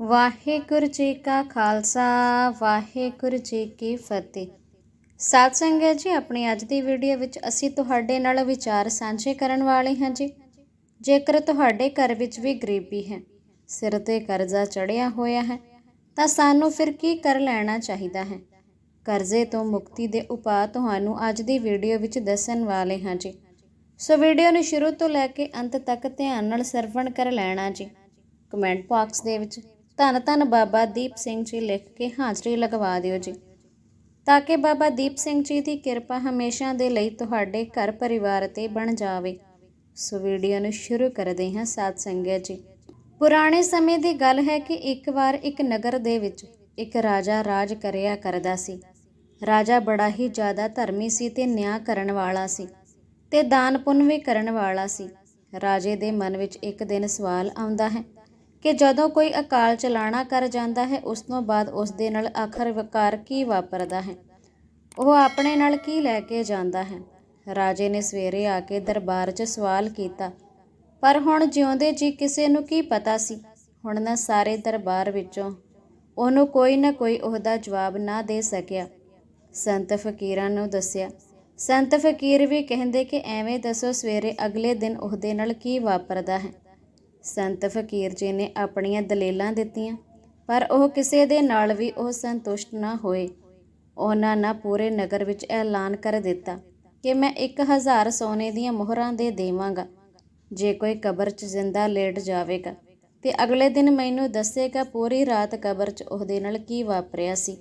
ਵਾਹਿਗੁਰੂ ਜੀ ਕਾ ਖਾਲਸਾ, ਵਾਹਿਗੁਰੂ ਜੀ ਕੀ ਫਤਿਹ। ਸਾਧ ਸੰਗਤ ਜੀ, ਆਪਣੀ ਅੱਜ ਦੀ ਵੀਡੀਓ ਵਿੱਚ ਅਸੀਂ ਤੁਹਾਡੇ ਨਾਲ ਵਿਚਾਰ ਸਾਂਝੇ ਕਰਨ ਵਾਲੇ ਹਾਂ ਜੀ। ਜੇਕਰ ਤੁਹਾਡੇ ਘਰ ਵਿੱਚ ਵੀ ਗਰੀਬੀ ਹੈ, ਸਿਰ ਤੇ ਕਰਜ਼ਾ ਚੜਿਆ ਹੋਇਆ ਹੈ, ਤਾਂ ਸਾਨੂੰ ਫਿਰ ਕੀ ਕਰ ਲੈਣਾ ਚਾਹੀਦਾ ਹੈ? ਕਰਜ਼ੇ ਤੋਂ ਮੁਕਤੀ ਦੇ ਉਪਾਅ ਤੁਹਾਨੂੰ ਅੱਜ ਦੀ ਵੀਡੀਓ ਵਿੱਚ ਦੱਸਣ ਵਾਲੇ ਹਾਂ ਜੀ। ਸੋ ਵੀਡੀਓ ਨੂੰ ਸ਼ੁਰੂ ਤੋਂ ਲੈ ਕੇ ਅੰਤ ਤੱਕ ਧਿਆਨ ਨਾਲ ਸਰਵਣ ਕਰ ਲੈਣਾ ਜੀ। ਕਮੈਂਟ ਬਾਕਸ ਦੇ ਵਿੱਚ ਧੰਨ ਧੰਨ ਬਾਬਾ ਦੀਪ ਸਿੰਘ ਜੀ ਲਿਖ ਕੇ ਹਾਜ਼ਰੀ ਲਗਵਾ ਦਿਓ ਜੀ। ਤਾਂ ਕਿ ਬਾਬਾ ਦੀਪ ਸਿੰਘ ਜੀ ਦੀ ਕਿਰਪਾ ਹਮੇਸ਼ਾ ਦੇ ਲਈ ਤੁਹਾਡੇ ਘਰ ਪਰਿਵਾਰ ਤੇ ਬਣ ਜਾਵੇ। ਸੋ ਵੀਡੀਓ ਨੂੰ ਸ਼ੁਰੂ ਕਰਦੇ ਹਾਂ ਸਾਧ ਸੰਗਤ ਜੀ। ਪੁਰਾਣੇ ਸਮੇਂ ਦੀ ਗੱਲ ਹੈ ਕਿ ਇੱਕ ਵਾਰ ਇੱਕ ਨਗਰ ਦੇ ਵਿੱਚ ਇੱਕ ਰਾਜਾ ਰਾਜ ਕਰਿਆ ਕਰਦਾ ਸੀ। ਰਾਜਾ ਬੜਾ ਹੀ ਜ਼ਿਆਦਾ ਧਰਮੀ ਸੀ ਤੇ ਨਿਆਂ ਕਰਨ ਵਾਲਾ ਸੀ ਤੇ ਦਾਨ ਪੁੰਨ ਵੀ ਕਰਨ ਵਾਲਾ ਸੀ। ਰਾਜੇ ਦੇ ਮਨ ਵਿੱਚ ਇੱਕ ਦਿਨ ਸਵਾਲ ਆਉਂਦਾ ਹੈ ਕਿ ਜਦੋਂ ਕੋਈ ਅਕਾਲ ਚਲਾਣਾ ਕਰ ਜਾਂਦਾ ਹੈ, ਉਸ ਤੋਂ ਬਾਅਦ ਉਸ ਦੇ ਨਾਲ ਆਖਰ ਵਕਾਰ ਕੀ ਵਾਪਰਦਾ ਹੈ? ਉਹ ਆਪਣੇ ਨਾਲ ਕੀ ਲੈ ਕੇ ਜਾਂਦਾ ਹੈ? ਰਾਜੇ ਨੇ ਸਵੇਰੇ ਆ ਕੇ ਦਰਬਾਰ 'ਚ ਸਵਾਲ ਕੀਤਾ, ਪਰ ਹੁਣ ਜਿਉਂਦੇ ਜੀ ਕਿਸੇ ਨੂੰ ਕੀ ਪਤਾ ਸੀ? ਹੁਣ ਨਾ ਸਾਰੇ ਦਰਬਾਰ ਵਿੱਚੋਂ ਉਹਨੂੰ ਕੋਈ ਨਾ ਕੋਈ ਉਹਦਾ ਜਵਾਬ ਨਾ ਦੇ ਸਕਿਆ। ਸੰਤ ਫਕੀਰਾਂ ਨੂੰ ਦੱਸਿਆ, ਸੰਤ ਫਕੀਰ ਵੀ ਕਹਿੰਦੇ ਕਿ ਐਵੇਂ ਦੱਸੋ ਸਵੇਰੇ ਅਗਲੇ ਦਿਨ ਉਹਦੇ ਨਾਲ ਕੀ ਵਾਪਰਦਾ ਹੈ? ਸੰਤ ਫਕੀਰ ਜੀ ਨੇ ਆਪਣੀਆਂ ਦਲੀਲਾਂ ਦਿੱਤੀਆਂ, ਪਰ ਉਹ ਕਿਸੇ ਦੇ ਨਾਲ ਵੀ ਉਹ ਸੰਤੁਸ਼ਟ ਨਾ ਹੋਏ। ਉਹਨਾਂ ਨਾ ਪੂਰੇ ਨਗਰ ਵਿੱਚ ਐਲਾਨ ਕਰ ਦਿੱਤਾ ਕਿ ਮੈਂ 1000 ਸੋਨੇ ਦੀਆਂ ਮੋਹਰਾਂ ਦੇ ਦੇਵਾਂਗਾ। ਜੇ ਕੋਈ ਕਬਰ 'ਚ ਜ਼ਿੰਦਾ ਲੇਟ ਜਾਵੇਗਾ ਤੇ ਅਗਲੇ ਦਿਨ ਮੈਨੂੰ ਦੱਸੇਗਾ ਪੂਰੀ ਰਾਤ ਕਬਰ 'ਚ ਉਹਦੇ ਨਾਲ ਕੀ ਵਾਪਰਿਆ ਸੀ।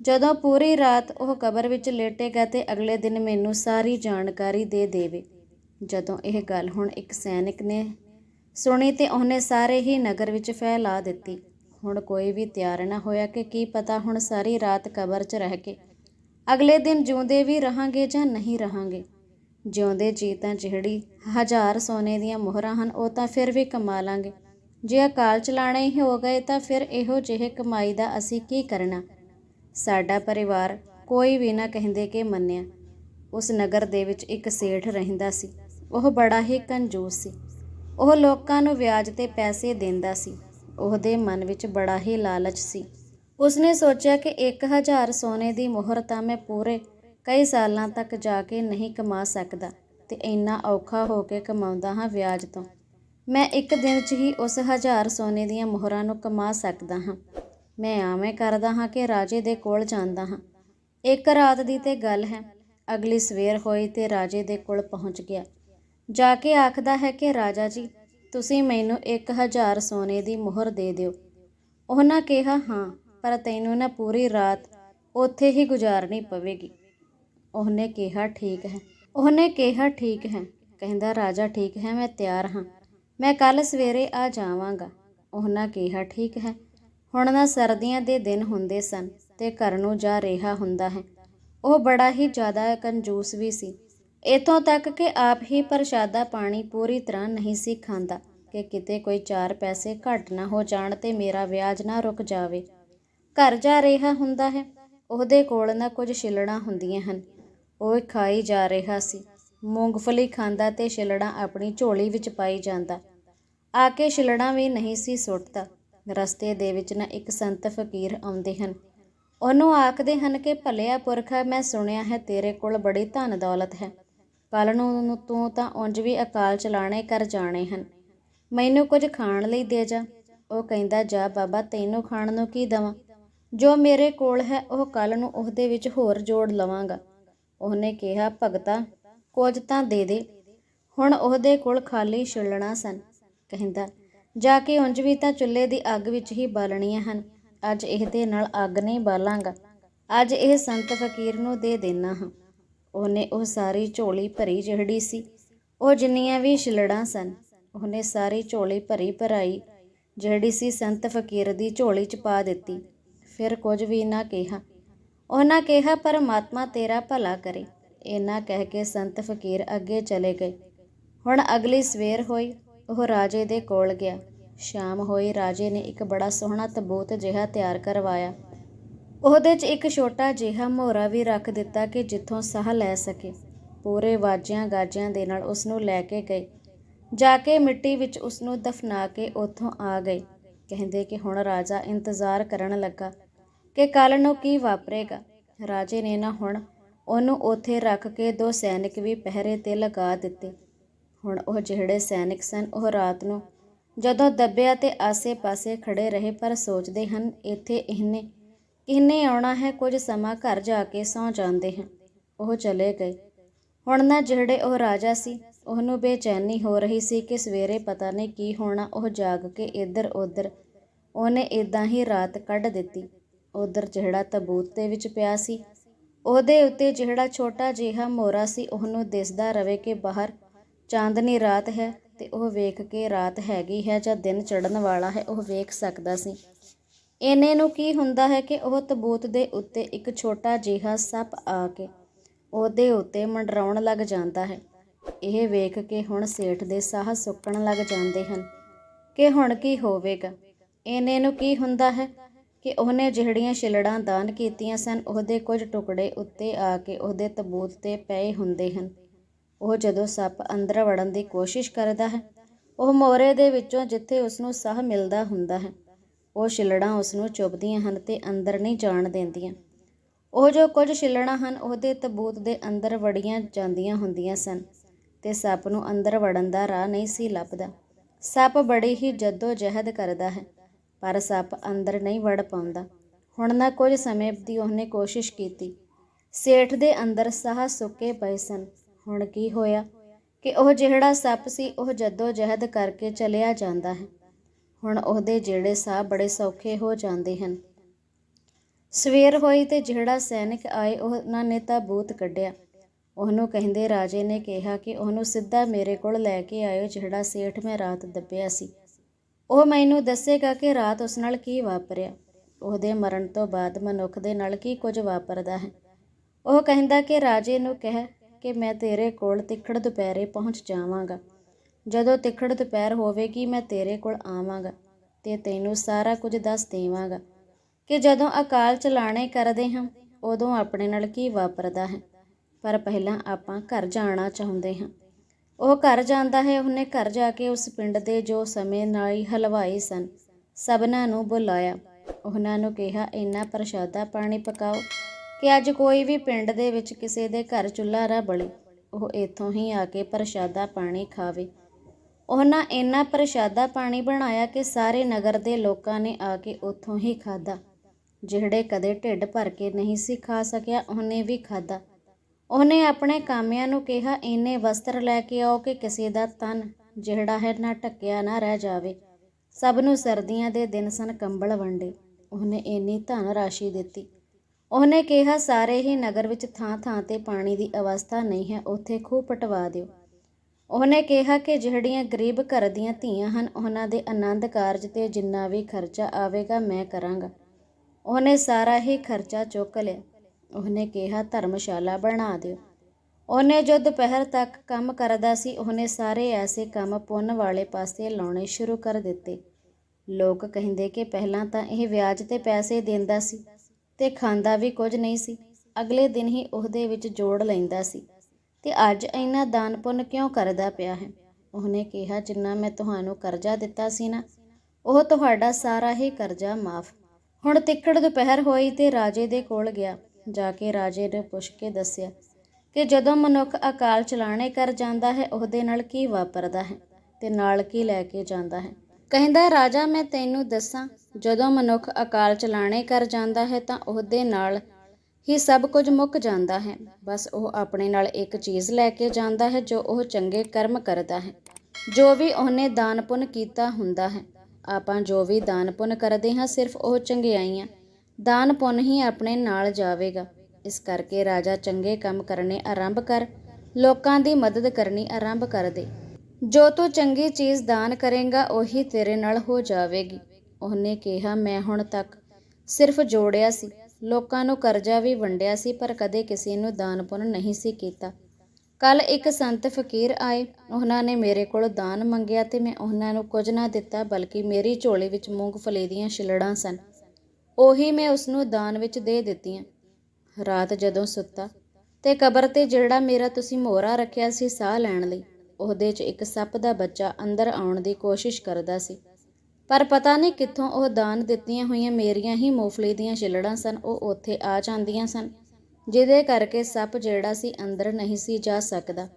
ਜਦੋਂ ਪੂਰੀ ਰਾਤ ਉਹ ਕਬਰ ਵਿੱਚ ਲੇਟੇਗਾ ਤੇ ਅਗਲੇ ਦਿਨ ਮੈਨੂੰ ਸਾਰੀ ਜਾਣਕਾਰੀ ਦੇ ਦੇਵੇ। ਜਦੋਂ ਇਹ ਗੱਲ ਹੁਣ ਇੱਕ ਸੈਨਿਕ ਨੇ ਸੁਣੀ ਤੇ ਉਹਨੇ ਸਾਰੇ ਹੀ ਨਗਰ ਵਿੱਚ ਫੈਲਾ ਦਿੱਤੀ। ਹੁਣ ਕੋਈ ਵੀ ਤਿਆਰ ਨਾ ਹੋਇਆ ਕਿ ਕੀ ਪਤਾ ਹੁਣ ਸਾਰੀ ਰਾਤ ਕਬਰ 'ਚ ਰਹਿ ਕੇ ਅਗਲੇ ਦਿਨ ਜਿਉਂਦੇ ਵੀ ਰਹਾਂਗੇ ਜਾਂ ਨਹੀਂ ਰਹਾਂਗੇ। ਜਿਉਂਦੇ ਜੀ ਤਾਂ ਜਿਹੜੀ ਹਜ਼ਾਰ ਸੋਨੇ ਦੀਆਂ ਮੋਹਰਾਂ ਹਨ, ਉਹ ਤਾਂ ਫਿਰ ਵੀ ਕਮਾ ਲਾਂਗੇ। ਜੇ ਅਕਾਲ ਚਲਾਣੇ ਹੀ ਹੋ ਗਏ ਤਾਂ ਫਿਰ ਇਹੋ ਜਿਹੇ ਕਮਾਈ ਦਾ ਅਸੀਂ ਕੀ ਕਰਨਾ? ਸਾਡਾ ਪਰਿਵਾਰ ਕੋਈ ਵੀ ਨਾ ਕਹਿੰਦੇ ਕਿ ਮੰਨਿਆ। ਉਸ ਨਗਰ ਦੇ ਵਿੱਚ ਇੱਕ ਸੇਠ ਰਹਿੰਦਾ ਸੀ। ਉਹ ਬੜਾ ਹੀ ਕੰਜੂਸ ਸੀ। ਉਹ ਲੋਕਾਂ ਨੂੰ ਵਿਆਜ ਤੇ ਪੈਸੇ ਦਿੰਦਾ ਸੀ। ਉਹਦੇ ਮਨ ਵਿੱਚ ਬੜਾ ਹੀ ਲਾਲਚ ਸੀ। ਉਸਨੇ ਸੋਚਿਆ ਕਿ 1000 ਸੋਨੇ ਦੀ ਮੋਹਰ ਤਾਂ ਮੈਂ ਪੂਰੇ ਕਈ ਸਾਲਾਂ ਤੱਕ ਜਾ ਕੇ ਨਹੀਂ ਕਮਾ ਸਕਦਾ ਤੇ ਇੰਨਾ ਔਖਾ ਹੋ ਕੇ ਕਮਾਉਂਦਾ ਹਾਂ ਵਿਆਜ ਤੋਂ। ਮੈਂ ਇੱਕ ਦਿਨ 'ਚ ਹੀ ਉਸ 1000 ਸੋਨੇ ਦੀਆਂ ਮੋਹਰਾਂ ਨੂੰ ਕਮਾ ਸਕਦਾ ਹਾਂ। ਮੈਂ ਆਵੇਂ ਕਰਦਾ ਹਾਂ ਕਿ ਰਾਜੇ ਦੇ ਕੋਲ ਜਾਂਦਾ ਹਾਂ। ਇੱਕ ਰਾਤ ਦੀ ਤੇ ਗੱਲ ਹੈ। ਅਗਲੀ ਸਵੇਰ ਹੋਈ ਤੇ ਰਾਜੇ ਦੇ ਕੋਲ ਪਹੁੰਚ ਗਿਆ। ਜਾ ਕੇ ਆਖਦਾ ਹੈ ਕਿ, ਰਾਜਾ ਜੀ, ਤੁਸੀਂ ਮੈਨੂੰ 1000 ਸੋਨੇ ਦੀ ਮੁਹਰ ਦੇ ਦਿਓ। ਉਹਨਾਂ ਕਿਹਾ, ਹਾਂ, ਪਰ ਤੈਨੂੰ ਨਾ ਪੂਰੀ ਰਾਤ ਉੱਥੇ ਹੀ ਗੁਜ਼ਾਰਨੀ ਪਵੇਗੀ। ਉਹਨੇ ਕਿਹਾ, ਠੀਕ ਹੈ। ਉਹਨੇ ਕਿਹਾ, ਠੀਕ ਹੈ। ਕਹਿੰਦਾ, ਰਾਜਾ, ਠੀਕ ਹੈ, ਮੈਂ ਤਿਆਰ ਹਾਂ। ਮੈਂ ਕੱਲ ਸਵੇਰੇ ਆ ਜਾਵਾਂਗਾ। ਉਹਨਾਂ ਕਿਹਾ, ਠੀਕ ਹੈ। ਹੁਣ ਨਾ ਸਰਦੀਆਂ ਦੇ ਦਿਨ ਹੁੰਦੇ ਸਨ ਤੇ ਘਰ ਨੂੰ ਜਾ ਰਿਹਾ ਹੁੰਦਾ ਹੈ। ਉਹ ਬੜਾ ਹੀ ਜ਼ਿਆਦਾ ਕੰਜੂਸ ਵੀ ਸੀ। ਇਥੋਂ ਤੱਕ ਕਿ ਆਪ ਹੀ ਪ੍ਰਸ਼ਾਦਾ ਪਾਣੀ ਪੂਰੀ ਤਰ੍ਹਾਂ ਨਹੀਂ ਸੀ ਖਾਂਦਾ ਕਿ ਕਿਤੇ ਕੋਈ ਚਾਰ ਪੈਸੇ ਘੱਟ ਨਾ ਹੋ ਜਾਣ ਤੇ ਮੇਰਾ ਵਿਆਜ ਨਾ ਰੁਕ ਜਾਵੇ। ਘਰ ਜਾ ਰਿਹਾ ਹੁੰਦਾ ਹੈ, ਉਹਦੇ ਕੋਲ ਨਾ ਕੁਝ ਛਿਲੜਾਂ ਹੁੰਦੀਆਂ ਹਨ। ਉਹ ਖਾਈ ਜਾ ਰਿਹਾ ਸੀ, ਮੂੰਗਫਲੀ ਖਾਂਦਾ ਤੇ ਛਿਲੜਾਂ ਆਪਣੀ ਝੋਲੀ ਵਿੱਚ ਪਾਈ ਜਾਂਦਾ। ਆ ਕੇ ਛਿਲੜਾਂ ਵੀ ਨਹੀਂ ਸੀ ਸੁੱਟਦਾ। ਰਸਤੇ ਦੇ ਵਿੱਚ ਨਾ ਇੱਕ ਸੰਤ ਫਕੀਰ ਆਉਂਦੇ ਹਨ। ਉਹਨੂੰ ਆਖਦੇ ਹਨ ਕਿ, ਭਲਿਆ ਪੁਰਖਾ, ਮੈਂ ਸੁਣਿਆ ਹੈ ਤੇਰੇ ਕੋਲ ਬੜੀ ਧਨ ਦੌਲਤ ਹੈ। ਕੱਲ ਨੂੰ ਤੂੰ ਤਾਂ ਉਂਝ ਵੀ ਅਕਾਲ ਚਲਾਣੇ ਕਰ ਜਾਣੇ ਹਨ। ਮੈਨੂੰ ਕੁਝ ਖਾਣ ਲਈ ਦੇ ਜਾ। ਉਹ ਕਹਿੰਦਾ, ਜਾ ਬਾਬਾ, ਤੈਨੂੰ ਖਾਣ ਨੂੰ ਕੀ ਦਵਾਂ? ਜੋ ਮੇਰੇ ਕੋਲ ਹੈ, ਉਹ ਕੱਲ ਨੂੰ ਉਹਦੇ ਵਿੱਚ ਹੋਰ ਜੋੜ ਲਵਾਂਗਾ। ਉਹਨੇ ਕਿਹਾ, ਭਗਤਾ, ਕੁਝ ਤਾਂ ਦੇ ਦੇ। ਹੁਣ ਉਹਦੇ ਕੋਲ ਖਾਲੀ ਛਿਲਣਾ ਸਨ। ਕਹਿੰਦਾ, ਜਾ ਕੇ ਉਂਝ ਵੀ ਤਾਂ ਚੁੱਲ੍ਹੇ ਦੀ ਅੱਗ ਵਿੱਚ ਹੀ ਬਾਲਣੀਆਂ ਹਨ। ਅੱਜ ਇਹਦੇ ਨਾਲ ਅੱਗ ਨਹੀਂ ਬਾਲਾਂਗਾ। ਅੱਜ ਇਹ ਸੰਤ ਫਕੀਰ ਨੂੰ ਦੇ ਦੇਣਾ ਹਾਂ। ਉਹਨੇ ਉਹ ਸਾਰੀ ਝੋਲੀ ਭਰੀ ਜਿਹੜੀ ਸੀ, ਉਹ ਜਿੰਨੀਆਂ ਵੀ ਛਿਲੜਾਂ ਸਨ, ਉਹਨੇ ਸਾਰੀ ਝੋਲੀ ਭਰੀ ਭਰਾਈ, ਜਿਹੜੀ ਸੀ ਸੰਤ ਫਕੀਰ ਦੀ ਝੋਲੀ 'ਚ ਪਾ ਦਿੱਤੀ। ਫਿਰ ਕੁਝ ਵੀ ਨਾ ਕਿਹਾ। ਉਹਨਾਂ ਕਿਹਾ, ਪਰਮਾਤਮਾ ਤੇਰਾ ਭਲਾ ਕਰੇ। ਇਹਨਾਂ ਕਹਿ ਕੇ ਸੰਤ ਫਕੀਰ ਅੱਗੇ ਚਲੇ ਗਏ। ਹੁਣ ਅਗਲੀ ਸਵੇਰ ਹੋਈ, ਉਹ ਰਾਜੇ ਦੇ ਕੋਲ ਗਿਆ। ਸ਼ਾਮ ਹੋਈ, ਰਾਜੇ ਨੇ ਇੱਕ ਬੜਾ ਸੋਹਣਾ ਤਬੂਤ ਜਿਹਾ ਤਿਆਰ ਕਰਵਾਇਆ। ਉਹਦੇ 'ਚ ਇੱਕ ਛੋਟਾ ਜਿਹਾ ਮੋਹਰਾ ਵੀ ਰੱਖ ਦਿੱਤਾ ਕਿ ਜਿੱਥੋਂ ਸਾਹ ਲੈ ਸਕੇ। ਪੂਰੇ ਵਾਜਿਆਂ ਗਾਜਿਆਂ ਦੇ ਨਾਲ ਉਸ ਨੂੰ ਲੈ ਕੇ ਗਏ। ਜਾ ਕੇ ਮਿੱਟੀ ਵਿੱਚ ਉਸ ਨੂੰ ਦਫਨਾ ਕੇ ਉੱਥੋਂ ਆ ਗਏ। ਕਹਿੰਦੇ ਕਿ ਹੁਣ ਰਾਜਾ ਇੰਤਜ਼ਾਰ ਕਰਨ ਲੱਗਾ ਕਿ ਕੱਲ ਨੂੰ ਕੀ ਵਾਪਰੇਗਾ। ਰਾਜੇ ਨੇ ਨਾ ਹੁਣ ਉਹਨੂੰ ਉੱਥੇ ਰੱਖ ਕੇ ਦੋ ਸੈਨਿਕ ਵੀ ਪਹਿਰੇ ਤੇ ਲਗਾ ਦਿੱਤੇ। ਹੁਣ ਉਹ ਜਿਹੜੇ ਸੈਨਿਕ ਸਨ, ਉਹ ਰਾਤ ਨੂੰ ਜਦੋਂ ਦੱਬਿਆ ਤੇ ਆਸੇ-ਪਾਸੇ ਖੜੇ ਰਹੇ ਪਰ ਸੋਚਦੇ ਹਨ, ਇੱਥੇ ਇਹਨੇ ਕਿਹਨੇ ਆਉਣਾ ਹੈ, ਕੁਝ ਸਮਾਂ ਘਰ ਜਾ ਕੇ ਸੌਂ ਜਾਂਦੇ ਹਨ ਉਹ ਚਲੇ ਗਏ। ਹੁਣ ਨਾ ਜਿਹੜੇ ਉਹ ਰਾਜਾ ਸੀ, ਉਹਨੂੰ ਬੇਚੈਨੀ ਹੋ ਰਹੀ ਸੀ ਕਿ ਸਵੇਰੇ ਪਤਾ ਨਹੀਂ ਕੀ ਹੋਣਾ, ਉਹ ਜਾਗ ਕੇ ਇੱਧਰ ਉੱਧਰ ਉਹਨੇ ਇਦਾਂ ਹੀ ਰਾਤ ਕੱਢ ਦਿੱਤੀ। ਉਧਰ ਜਿਹੜਾ ਤਬੂਤ ਦੇ ਵਿੱਚ ਪਿਆ ਸੀ, ਉਹਦੇ ਉੱਤੇ ਜਿਹੜਾ ਛੋਟਾ ਜਿਹਾ ਮੋਰਾ ਸੀ, ਉਹਨੂੰ ਦਿਸਦਾ ਰਵੇ ਕਿ ਬਾਹਰ ਚਾਂਦਨੀ ਰਾਤ ਹੈ ਤੇ ਉਹ ਵੇਖ ਕੇ ਰਾਤ ਹੈਗੀ ਹੈ ਜਾਂ ਦਿਨ ਚੜਨ ਵਾਲਾ ਹੈ, ਉਹ ਵੇਖ ਸਕਦਾ ਸੀ। ਇੰਨੇ ਨੂੰ ਕੀ ਹੁੰਦਾ ਹੈ ਕਿ ਉਹ ਤਬੂਤ ਦੇ ਉੱਤੇ ਇੱਕ ਛੋਟਾ ਜਿਹਾ ਸੱਪ ਆ ਕੇ ਉਹਦੇ ਉੱਤੇ ਮੰਡਰਾਉਣ ਲੱਗ ਜਾਂਦਾ ਹੈ। ਇਹ ਵੇਖ ਕੇ ਹੁਣ ਸੇਠ ਦੇ ਸਾਹ ਸੁੱਕਣ ਲੱਗ ਜਾਂਦੇ ਹਨ ਕਿ ਹੁਣ ਕੀ ਹੋਵੇਗਾ। ਇਹਨੇ ਨੂੰ ਕੀ ਹੁੰਦਾ ਹੈ ਕਿ ਉਹਨੇ ਜਿਹੜੀਆਂ ਛਿਲੜਾਂ ਦਾਨ ਕੀਤੀਆਂ ਸਨ, ਉਹਦੇ ਕੁਝ ਟੁਕੜੇ ਉੱਤੇ ਆ ਕੇ ਉਹਦੇ ਤਬੂਤ ਤੇ ਪਏ ਹੁੰਦੇ ਹਨ। ਉਹ ਜਦੋਂ ਸੱਪ ਅੰਦਰ ਵੜਨ ਦੀ ਕੋਸ਼ਿਸ਼ ਕਰਦਾ ਹੈ, ਉਹ ਮੋਰੇ ਦੇ ਵਿੱਚੋਂ ਜਿੱਥੇ ਉਸ ਨੂੰ ਸਾਹ ਮਿਲਦਾ ਹੁੰਦਾ ਹੈ ਉਹ ਛਿਲੜਾਂ ਉਸ ਨੂੰ ਚੁੱਭਦੀਆਂ ਹਨ ਤੇ ਅੰਦਰ ਨਹੀਂ ਜਾਣ ਦਿੰਦੀਆਂ। ਉਹ ਜੋ ਕੁਝ ਛਿਲੜਾਂ ਹਨ, ਉਹਦੇ ਤਬੂਤ ਦੇ ਅੰਦਰ ਵੜੀਆਂ ਜਾਂਦੀਆਂ ਹੁੰਦੀਆਂ ਸਨ ਤੇ ਸੱਪ ਨੂੰ ਅੰਦਰ ਵੜਨ ਦਾ ਰਾਹ ਨਹੀਂ ਸੀ ਲੱਭਦਾ। ਸੱਪ ਬੜੀ ਹੀ ਜੱਦੋ ਜਹਿਦ ਕਰਦਾ ਹੈ, ਪਰ ਸੱਪ ਅੰਦਰ ਨਹੀਂ ਵੜ ਪਾਉਂਦਾ। ਹੁਣ ਨਾ ਕੁਝ ਸਮੇਂ ਦੀ ਉਹਨੇ ਕੋਸ਼ਿਸ਼ ਕੀਤੀ। ਸੇਠ ਦੇ ਅੰਦਰ ਸਾਹ ਸੁੱਕੇ ਪਏ ਸਨ। ਹੁਣ ਕੀ ਹੋਇਆ ਕਿ ਉਹ ਜਿਹੜਾ ਸੱਪ ਸੀ, ਉਹ ਜੱਦੋ ਜਹਿਦ ਕਰਕੇ ਚਲਿਆ ਜਾਂਦਾ ਹੈ। ਹੁਣ ਉਹਦੇ ਜਿਹੜੇ ਸਾਹ ਬੜੇ ਸੌਖੇ ਹੋ ਜਾਂਦੇ ਹਨ। ਸਵੇਰ ਹੋਈ ਤੇ ਜਿਹੜਾ ਸੈਨਿਕ ਆਏ, ਉਹਨਾਂ ਨੇ ਤਾਬੂਤ ਕੱਢਿਆ। ਉਹਨੂੰ ਕਹਿੰਦੇ ਰਾਜੇ ਨੇ ਕਿਹਾ ਕਿ ਉਹਨੂੰ ਸਿੱਧਾ ਮੇਰੇ ਕੋਲ ਲੈ ਕੇ ਆਇਓ ਜਿਹੜਾ ਸੇਠ ਮੈਂ ਰਾਤ ਦੱਬਿਆ ਸੀ। ਉਹ ਮੈਨੂੰ ਦੱਸੇਗਾ ਕਿ ਰਾਤ ਉਸ ਨਾਲ ਕੀ ਵਾਪਰਿਆ। ਉਹਦੇ ਮਰਨ ਤੋਂ ਬਾਅਦ ਮਨੁੱਖ ਦੇ ਨਾਲ ਕੀ ਕੁਝ ਵਾਪਰਦਾ ਹੈ। ਉਹ ਕਹਿੰਦਾ ਕਿ ਰਾਜੇ ਨੂੰ ਕਹਿ ਕਿ ਮੈਂ ਤੇਰੇ ਕੋਲ ਤਿੱਖੜ ਦੁਪਹਿਰੇ ਪਹੁੰਚ ਜਾਵਾਂਗਾ। ਜਦੋਂ ਤਿੱਖੜ ਦੁਪਹਿਰ ਹੋਵੇਗੀ ਮੈਂ ਤੇਰੇ ਕੋਲ ਆਵਾਂਗਾ ਤੇ ਤੈਨੂੰ ਸਾਰਾ ਕੁਝ ਦੱਸ ਦੇਵਾਂਗਾ, ਕਿ ਜਦੋਂ ਅਕਾਲ ਚਲਾਣੇ ਕਰਦੇ ਹਾਂ, ਉਦੋਂ ਆਪਣੇ ਨਾਲ ਕੀ ਵਾਪਰਦਾ ਹੈ? ਪਰ ਪਹਿਲਾਂ ਆਪਾਂ ਘਰ ਜਾਣਾ ਚਾਹੁੰਦੇ ਹਾਂ। ਉਹ ਘਰ ਜਾਂਦਾ ਹੈ, ਉਹਨੇ ਘਰ ਜਾ ਕੇ ਉਸ ਪਿੰਡ ਦੇ ਜੋ ਸਮੇਂ ਨਾਲ ਹੀ ਹਲਵਾਈ ਸਨ, ਸਭਨਾਂ ਨੂੰ ਬੁਲਾਇਆ। ਉਹਨਾਂ ਨੂੰ ਕਿਹਾ, ਇੰਨਾ ਪ੍ਰਸ਼ਾਦਾ ਪਾਣੀ ਪਕਾਓ ਕਿ ਅੱਜ ਕੋਈ ਵੀ ਪਿੰਡ ਦੇ ਵਿੱਚ ਕਿਸੇ ਦੇ ਘਰ ਚੁੱਲ੍ਹਾ ਨਾ ਬਲੇ। ਉਹ ਇੱਥੋਂ ਹੀ ਆ ਕੇ ਪ੍ਰਸ਼ਾਦਾ ਪਾਣੀ ਖਾਵੇ। ਉਹਨਾਂ ਇੰਨਾ ਪ੍ਰਸ਼ਾਦਾ ਪਾਣੀ ਬਣਾਇਆ ਕਿ ਸਾਰੇ ਨਗਰ ਦੇ ਲੋਕਾਂ ਨੇ ਆ ਕੇ ਉੱਥੋਂ ਹੀ ਖਾਦਾ ਜਿਹੜੇ ਕਦੇ ਢਿੱਡ ਭਰ ਕੇ ਨਹੀਂ ਸੀ ਖਾ ਸਕਿਆ, ਉਹਨੇ ਵੀ ਖਾਦਾ ਉਹਨੇ ਆਪਣੇ ਕਾਮਿਆਂ ਨੂੰ ਕਿਹਾ, ਇੰਨੇ ਵਸਤਰ ਲੈ ਕੇ ਆਓ ਕਿ ਕਿਸੇ ਦਾ ਤਨ ਜਿਹੜਾ ਹੈ ਨਾ ਟੱਕਿਆ ਨਾ ਰਹਿ ਜਾਵੇ। ਸਭ ਨੂੰ ਸਰਦੀਆਂ ਦੇ ਦਿਨ ਸਨ ਕੰਬਲ ਵੰਡੇ। ਉਹਨੇ ਇੰਨੀ ਧਨ ਰਾਸ਼ੀ ਦਿੱਤੀ। ਉਹਨੇ ਕਿਹਾ, ਸਾਰੇ ਹੀ ਨਗਰ ਵਿੱਚ ਥਾਂ-ਥਾਂ ਤੇ ਪਾਣੀ ਦੀ ਅਵਸਥਾ ਨਹੀਂ ਹੈ, ਉੱਥੇ ਖੂਹ ਪਟਵਾ ਦਿਓ। ਉਹਨੇ ਕਿਹਾ ਕਿ ਜਿਹੜੀਆਂ ਗਰੀਬ ਘਰ ਦੀਆਂ ਧੀਆਂ ਹਨ, ਉਹਨਾਂ ਦੇ ਆਨੰਦ ਕਾਰਜ ਤੇ ਜਿੰਨਾ ਵੀ ਖਰਚਾ ਆਵੇਗਾ ਮੈਂ ਕਰਾਂਗਾ। ਉਹਨੇ ਸਾਰਾ ਹੀ ਖਰਚਾ ਚੁੱਕ ਲਿਆ। ਉਹਨੇ ਕਿਹਾ, ਧਰਮਸ਼ਾਲਾ ਬਣਾ ਦਿਓ। ਉਹਨੇ ਜੋ ਦੁਪਹਿਰ ਤੱਕ ਕੰਮ ਕਰਦਾ ਸੀ, ਉਹਨੇ ਸਾਰੇ ਐਸੇ ਕੰਮ ਪੁੰਨ ਵਾਲੇ ਪਾਸੇ ਲਾਉਣੇ ਸ਼ੁਰੂ ਕਰ ਦਿੱਤੇ। ਲੋਕ ਕਹਿੰਦੇ ਕਿ ਪਹਿਲਾਂ ਤਾਂ ਇਹ ਵਿਆਜ ਤੇ ਪੈਸੇ ਦਿੰਦਾ ਸੀ ਤੇ ਖਾਂਦਾ ਵੀ ਕੁਝ ਨਹੀਂ ਸੀ। ਅਗਲੇ ਦਿਨ ਹੀ ਉਹਦੇ ਵਿੱਚ ਜੋੜ ਲੈਂਦਾ ਸੀ। ਤੇ ਅੱਜ ਇੰਨਾ ਦਾਨ ਪੁੰਨ ਕਿਉਂ ਕਰਦਾ ਪਿਆ ਹੈ? ਉਹਨੇ ਕਿਹਾ, ਜਿੰਨਾ ਮੈਂ ਤੁਹਾਨੂੰ ਕਰਜ਼ਾ ਦਿੱਤਾ ਸੀ ਨਾ, ਉਹ ਤੁਹਾਡਾ ਸਾਰਾ ਹੀ ਕਰਜ਼ਾ ਮਾਫ। ਹੁਣ ਤਿੱਖੜ ਦੁਪਹਿਰ ਹੋਈ ਤੇ ਰਾਜੇ ਦੇ ਕੋਲ ਗਿਆ। ਜਾ ਕੇ ਰਾਜੇ ਨੇ ਪੁੱਛ ਕੇ ਦੱਸਿਆ ਕਿ ਜਦੋਂ ਮਨੁੱਖ ਅਕਾਲ ਚਲਾਣੇ ਕਰ ਜਾਂਦਾ ਹੈ, ਉਹਦੇ ਨਾਲ ਕੀ ਵਾਪਰਦਾ ਹੈ ਤੇ ਨਾਲ ਕੀ ਲੈ ਕੇ ਜਾਂਦਾ ਹੈ? ਕਹਿੰਦਾ, ਰਾਜਾ, ਮੈਂ ਤੈਨੂੰ ਦੱਸਾਂ, ਜਦੋਂ ਮਨੁੱਖ ਅਕਾਲ ਚਲਾਣੇ ਕਰ ਜਾਂਦਾ ਹੈ ਤਾਂ ਉਹਦੇ ਨਾਲ ਹੀ ਸਭ ਕੁਝ ਮੁੱਕ ਜਾਂਦਾ ਹੈ। ਬਸ ਉਹ ਆਪਣੇ ਨਾਲ ਇੱਕ ਚੀਜ਼ ਲੈ ਕੇ ਜਾਂਦਾ ਹੈ ਜੋ ਉਹ ਚੰਗੇ ਕਰਮ ਕਰਦਾ ਹੈ। ਜੋ ਵੀ ਉਹਨੇ ਦਾਨ ਪੁੰਨ ਕੀਤਾ ਹੁੰਦਾ ਹੈ। ਆਪਾਂ ਜੋ ਵੀ ਦਾਨ ਪੁੰਨ ਕਰਦੇ ਹਾਂ ਸਿਰਫ ਉਹ ਚੰਗਿਆਈਆਂ ਦਾਨ ਪੁੰਨ ਹੀ ਆਪਣੇ ਨਾਲ ਜਾਵੇਗਾ। ਇਸ ਕਰਕੇ ਰਾਜਾ ਚੰਗੇ ਕੰਮ ਕਰਨੇ ਆਰੰਭ ਕਰ, ਲੋਕਾਂ ਦੀ ਮਦਦ ਕਰਨੀ ਆਰੰਭ ਕਰ ਦੇ। ਜੋ ਤੂੰ ਚੰਗੀ ਚੀਜ਼ ਦਾਨ ਕਰੇਗਾ, ਉਹੀ ਤੇਰੇ ਨਾਲ ਹੋ ਜਾਵੇਗੀ। ਉਹਨੇ ਕਿਹਾ, ਮੈਂ ਹੁਣ ਤੱਕ ਸਿਰਫ ਜੋੜਿਆ ਸੀ। ਲੋਕਾਂ ਨੂੰ ਕਰਜ਼ਾ ਵੀ ਵੰਡਿਆ ਸੀ, ਪਰ ਕਦੇ ਕਿਸੇ ਨੂੰ ਦਾਨ ਪੁੰਨ ਨਹੀਂ ਸੀ ਕੀਤਾ। ਕੱਲ ਇੱਕ ਸੰਤ ਫਕੀਰ ਆਏ। ਉਹਨਾਂ ਨੇ ਮੇਰੇ ਕੋਲ ਦਾਨ ਮੰਗਿਆ ਤੇ ਮੈਂ ਉਹਨਾਂ ਨੂੰ ਕੁਝ ਨਾ ਦਿੱਤਾ, ਬਲਕਿ ਮੇਰੀ ਝੋਲੀ ਵਿੱਚ ਮੂੰਗਫਲੀ ਦੀਆਂ ਛਿਲੜਾਂ ਸਨ। ਉਹੀ ਮੈਂ ਉਸ ਨੂੰ ਦਾਨ ਵਿੱਚ ਦੇ ਦਿੱਤੀਆਂ। ਰਾਤ ਜਦੋਂ ਸੁੱਤਾ ਤੇ ਕਬਰ ਤੇ ਜਿਹੜਾ ਮੇਰਾ ਤੁਸੀਂ ਮੋਹਰਾ ਰੱਖਿਆ ਸੀ ਸਾਹ ਲੈਣ ਲਈ, ਉਹਦੇ 'ਚ ਇੱਕ ਸੱਪ ਦਾ ਬੱਚਾ ਅੰਦਰ ਆਉਣ ਦੀ ਕੋਸ਼ਿਸ਼ ਕਰਦਾ ਸੀ। ਪਰ ਪਤਾ ਨਹੀਂ ਕਿੱਥੋਂ ਉਹ ਦਾਨ ਦਿੱਤੀਆਂ ਹੋਈਆਂ ਮੇਰੀਆਂ ਹੀ ਮੂੰਗਫਲੀ ਦੀਆਂ ਛਿੱਲੜਾਂ ਸਨ, ਉਹ ਉੱਥੇ ਆ ਜਾਂਦੀਆਂ ਸਨ, ਜਿਹਦੇ ਕਰਕੇ ਸੱਪ ਜਿਹੜਾ ਸੀ ਅੰਦਰ ਨਹੀਂ ਸੀ ਜਾ ਸਕਦਾ।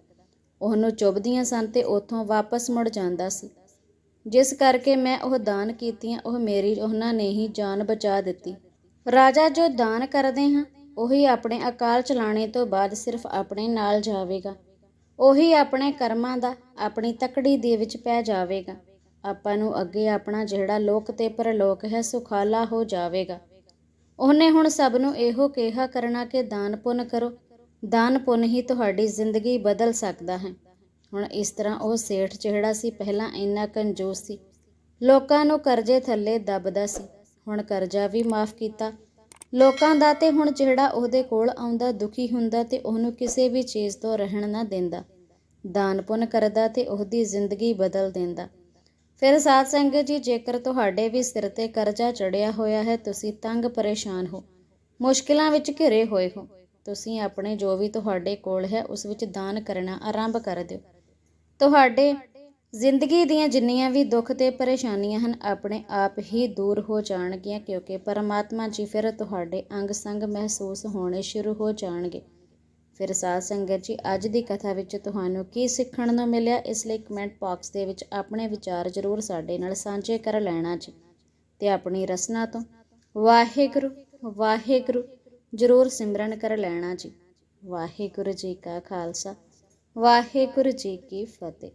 ਉਹਨੂੰ ਚੁੱਭਦੀਆਂ ਸਨ ਤੇ ਉੱਥੋਂ ਵਾਪਸ ਮੁੜ ਜਾਂਦਾ ਸੀ। ਜਿਸ ਕਰਕੇ ਮੈਂ ਉਹ ਦਾਨ ਕੀਤੀਆਂ, ਉਹ ਮੇਰੀ, ਉਹਨਾਂ ਨੇ ਹੀ ਜਾਨ ਬਚਾ ਦਿੱਤੀ। ਰਾਜਾ ਜੋ ਦਾਨ ਕਰਦੇ ਹਾਂ, ਉਹੀ ਆਪਣੇ ਅਕਾਲ ਚਲਾਣੇ ਤੋਂ ਬਾਅਦ ਸਿਰਫ ਆਪਣੇ ਨਾਲ ਜਾਵੇਗਾ। ਉਹੀ ਆਪਣੇ ਕਰਮਾਂ ਦਾ, ਆਪਣੀ ਤਕੜੀ ਦੇ ਵਿੱਚ ਪੈ ਜਾਵੇਗਾ। ਆਪਾਂ ਨੂੰ ਅੱਗੇ ਆਪਣਾ ਜਿਹੜਾ ਲੋਕ ਤੇ ਪਰਲੋਕ ਹੈ, ਸੁਖਾਲਾ ਹੋ ਜਾਵੇਗਾ। ਉਹਨੇ ਹੁਣ ਸਭ ਨੂੰ ਇਹੋ ਕਿਹਾ ਕਰਨਾ ਕਿ ਦਾਨ ਪੁੰਨ ਕਰੋ। ਦਾਨ ਪੁੰਨ ਹੀ ਤੁਹਾਡੀ ਜ਼ਿੰਦਗੀ ਬਦਲ ਸਕਦਾ ਹੈ। ਹੁਣ ਇਸ ਤਰ੍ਹਾਂ ਉਹ ਸੇਠ ਜਿਹੜਾ ਸੀ, ਪਹਿਲਾਂ ਇੰਨਾ ਕੰਜੂਸ ਸੀ। ਲੋਕਾਂ ਨੂੰ ਕਰਜ਼ੇ ਥੱਲੇ ਦੱਬਦਾ ਸੀ। ਹੁਣ ਕਰਜ਼ਾ ਵੀ ਮਾਫ ਕੀਤਾ। ਲੋਕਾਂ ਦਾ ਤੇ ਹੁਣ ਜਿਹੜਾ ਉਹਦੇ ਕੋਲ ਆਉਂਦਾ, ਦੁਖੀ ਹੁੰਦਾ ਤੇ ਉਹਨੂੰ ਕਿਸੇ ਵੀ ਚੀਜ਼ ਤੋਂ ਰਹਿਣ ਨਾ ਦਿੰਦਾ। ਦਾਨ ਪੁੰਨ ਕਰਦਾ ਤੇ ਉਹਦੀ ਜ਼ਿੰਦਗੀ ਬਦਲ ਦਿੰਦਾ। ਫਿਰ ਸਾਧ ਸੰਗਤ ਜੀ, ਜੇਕਰ ਤੁਹਾਡੇ ਵੀ ਸਿਰ ਤੇ ਕਰਜ਼ਾ ਚੜਿਆ ਹੋਇਆ ਹੈ, ਤੁਸੀਂ ਤੰਗ ਪਰੇਸ਼ਾਨ ਹੋ, ਮੁਸ਼ਕਿਲਾਂ ਵਿੱਚ ਘਿਰੇ ਹੋਏ ਹੋ, ਤੁਸੀਂ ਆਪਣੇ ਜੋ ਵੀ ਤੁਹਾਡੇ ਕੋਲ ਹੈ, ਉਸ ਵਿੱਚ ਦਾਨ ਕਰਨਾ ਆਰੰਭ ਕਰ ਦਿਓ। ਤੁਹਾਡੇ ਜ਼ਿੰਦਗੀ ਦੀਆਂ ਜਿੰਨੀਆਂ ਵੀ ਦੁੱਖ ਤੇ ਪਰੇਸ਼ਾਨੀਆਂ ਹਨ, ਆਪਣੇ ਆਪ ਹੀ ਦੂਰ ਹੋ ਜਾਣਗੀਆਂ, ਕਿਉਂਕਿ ਪਰਮਾਤਮਾ ਜੀ ਫਿਰ ਤੁਹਾਡੇ ਅੰਗ ਸੰਗ ਮਹਿਸੂਸ ਹੋਣੇ ਸ਼ੁਰੂ ਹੋ ਜਾਣਗੇ। ਫਿਰ ਸਾਧ ਸੰਗਤ ਜੀ, ਅੱਜ ਦੀ ਕਥਾ ਵਿੱਚ ਤੁਹਾਨੂੰ ਕੀ ਸਿੱਖਣ ਨੂੰ ਮਿਲਿਆ? ਇਸ ਲਈ ਕਮੈਂਟ ਬਾਕਸ ਦੇ ਵਿੱਚ ਆਪਣੇ ਵਿਚਾਰ ਜ਼ਰੂਰ ਸਾਡੇ ਨਾਲ ਸਾਂਝੇ ਕਰ ਲੈਣਾ ਜੀ। ਤੇ ਆਪਣੀ ਰਸਨਾ ਤੋਂ ਵਾਹਿਗੁਰੂ ਵਾਹਿਗੁਰੂ ਜ਼ਰੂਰ ਸਿਮਰਨ ਕਰ ਲੈਣਾ ਜੀ। ਵਾਹਿਗੁਰੂ ਜੀ ਕਾ ਖਾਲਸਾ, ਵਾਹਿਗੁਰੂ ਜੀ ਕੀ ਫਤਿਹ।